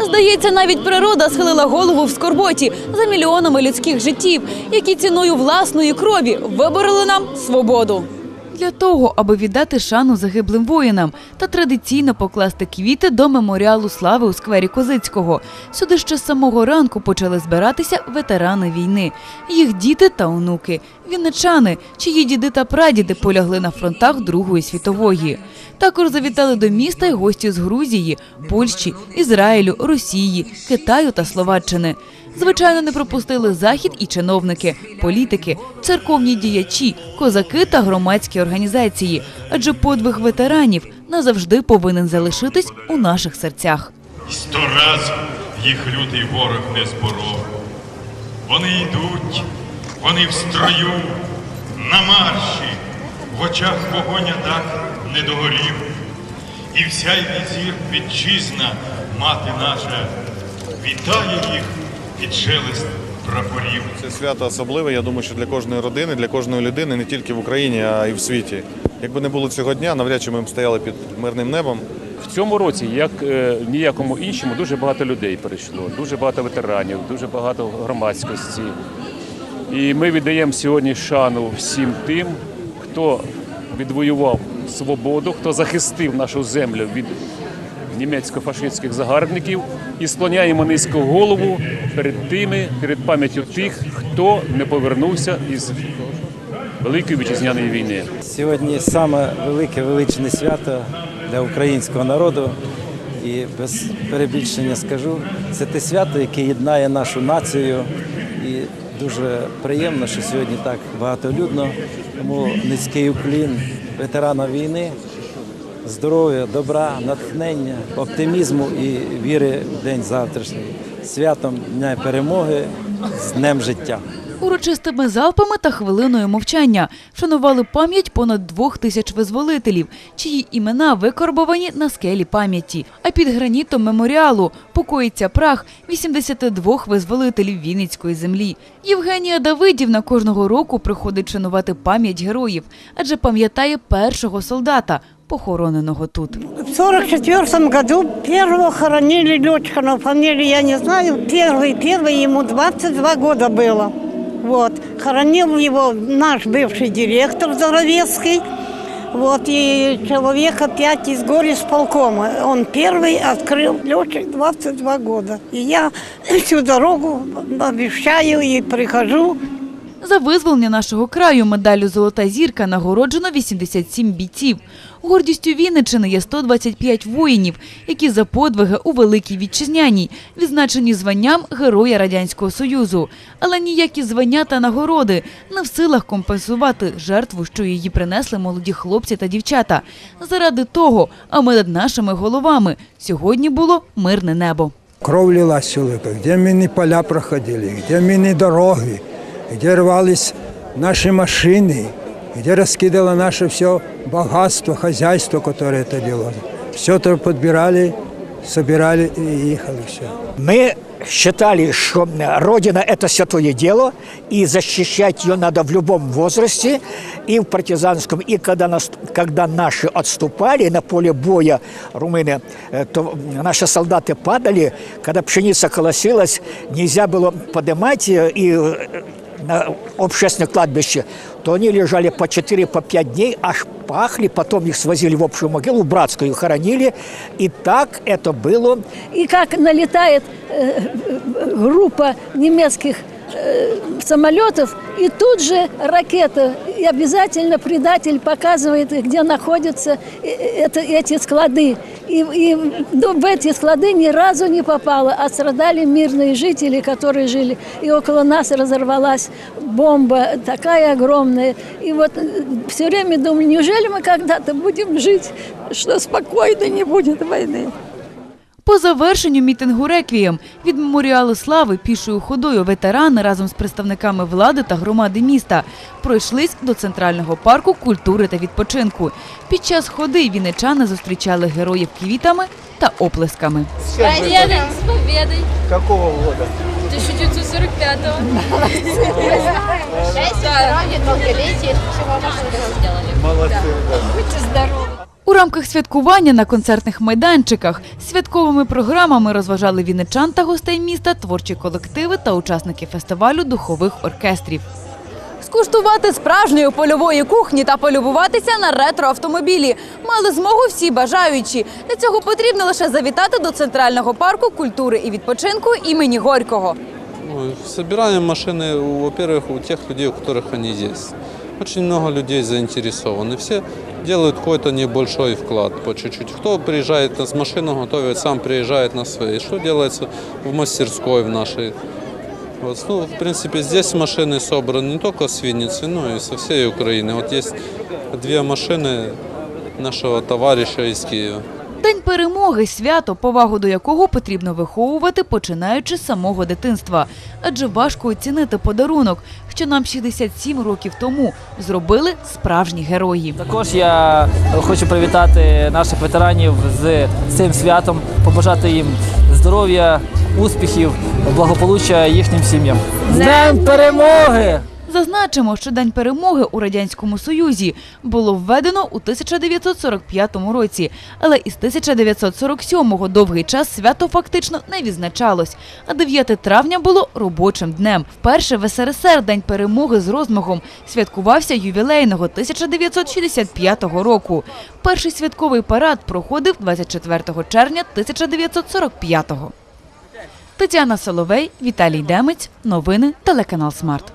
Здається, навіть природа схилила голову в скорботі за мільйонами людських життів, які ціною власної крові вибороли нам свободу. Для того, аби віддати шану загиблим воїнам та традиційно покласти квіти до меморіалу слави у сквері Козицького. Сюди ще з самого ранку почали збиратися ветерани війни, їх діти та онуки, вінничани, чиї діди та прадіди полягли на фронтах Другої світової. Також завітали до міста й гості з Грузії, Польщі, Ізраїлю, Росії, Китаю та Словаччини. Звичайно, не пропустили захід і чиновники, політики, церковні діячі, козаки та громадські організації. Адже подвиг ветеранів назавжди повинен залишитись у наших серцях. Сто раз їх лютий ворог не зборов. Вони йдуть, вони в строю, на марші, в очах вогоня так не догорів. І вся й візір вітчизна, мати наша, вітає їх під шелест прапорів. Це свято особливе. Я думаю, що для кожної родини, для кожної людини, не тільки в Україні, а й в світі. Якби не було цього дня, навряд чи ми б стояли під мирним небом. В цьому році, як е, ніякому іншому, дуже багато людей перейшло, дуже багато ветеранів, дуже багато громадськості. І ми віддаємо сьогодні шану всім тим, хто відвоював свободу, хто захистив нашу землю від німецько-фашистських загарбників і склоняємо низько голову перед тими, перед пам'яттю тих, хто не повернувся із Великої вітчизняної війни. Сьогодні саме велике величне свято для українського народу. І без перебільшення скажу, це те свято, яке єднає нашу націю. І дуже приємно, що сьогодні так багатолюдно. Тому низький уклін ветеранам війни, здоров'я, добра, натхнення, оптимізму і віри в день завтрашній. Святом Дня перемоги з Днем життя. Урочистими залпами та хвилиною мовчання вшанували пам'ять понад двох тисяч визволителів, чиї імена викорбовані на скелі пам'яті. А під гранітом меморіалу покоїться прах 82 визволителів Вінницької землі. Євгенія Давидівна кожного року приходить шанувати пам'ять героїв, адже пам'ятає першого солдата, похороненого тут. В 44 году первого хоронили летчика, но фамилию я не знаю. Первый, первый, ему 22 года было. Вот. Хоронил его наш бывший директор Заровецкий. Вот, и человека пять из горисполкома. Он первый открыл летчик 22 года. И я всю дорогу обещаю и прихожу. за визволення нашого краю медаллю Золота зірка нагороджено 87 бійців. Гордістю Вінничини є 125 воїнів, які за подвиги у Великій Вітчизняній відзначені званням Героя Радянського Союзу. Але ніякі звання та нагороди не в силах компенсувати жертву, що її принесли молоді хлопці та дівчата. Заради того, аби над нашими головами сьогодні було мирне небо. Кров лилась чоловіка, де мінні поля проходили, де мінні дороги, де рвались наші машини, де розкидало наше все багатство, хозяйство, яке це робило. Все це підбирали, собирали і їхали. Все. Мы считали, что Родина – это святое дело, и защищать ее надо в любом возрасте, и в партизанском, и когда, нас, когда наши отступали на поле боя румыны, э, то наши солдаты падали, когда пшеница колосилась, нельзя было поднимать э, и э, на общественное кладбище, то они лежали по 4 по 5 дней, аж пахли, потом их свозили в общую могилу, братскую хоронили, и так это было и как налетает э, группа немецких э, самолетов, и тут же ракета, и обязательно предатель показывает, где находятся э, это, эти склады. И, и ну, в эти склады ни разу не попало, а страдали мирные жители, которые жили. И около нас разорвалась бомба такая огромная. И вот все время думаю, неужели мы когда-то будем жить, что спокойно не будет войны? По завершенню мітингу «Реквієм» від меморіалу слави пішою ходою ветерани разом з представниками влади та громади міста пройшлись до центрального парку культури та відпочинку. Під час ходи вінничани зустрічали героїв квітами та оплесками. С победой! Какого года? 1945-го. Счастья, здоровья, долголетия. Всего вашего сделали. Молодцы. Будьте здоровы. У рамках святкування на концертних майданчиках святковими програмами розважали вінничан та гостей міста, творчі колективи та учасники фестивалю духових оркестрів. Скуштувати справжньої польової кухні та полюбуватися на ретроавтомобілі мали змогу всі бажаючі. Для цього потрібно лише завітати до центрального парку культури і відпочинку імені Горького. Ну, Собираем машины, у- во-первых, у тех людей, у которых они есть. Очень много людей заинтересованы. Все делают какой-то небольшой вклад по чуть-чуть. Кто приезжает с машину готовит, сам приезжает на своей. Что делается в мастерской в нашей. Вот, ну, в принципе, здесь машины собраны не только с Винницы, но и со всей Украины. Вот есть две машины нашего товарища из Киева. День перемоги свято, повагу до якого потрібно виховувати, починаючи з самого дитинства. Адже важко оцінити подарунок, що нам 67 років тому зробили справжні герої. Також я хочу привітати наших ветеранів з цим святом, побажати їм здоров'я, успіхів, благополуччя їхнім сім'ям. З Днем перемоги! Зазначимо, що День перемоги у радянському союзі було введено у 1945 році, але із 1947-го довгий час свято фактично не відзначалось. А 9 травня було робочим днем. Вперше в СРСР День перемоги з розмахом святкувався ювілейного 1965 року. Перший святковий парад проходив 24 червня 1945-го. Тетяна Соловей, Віталій Демець. Новини телеканал Смарт.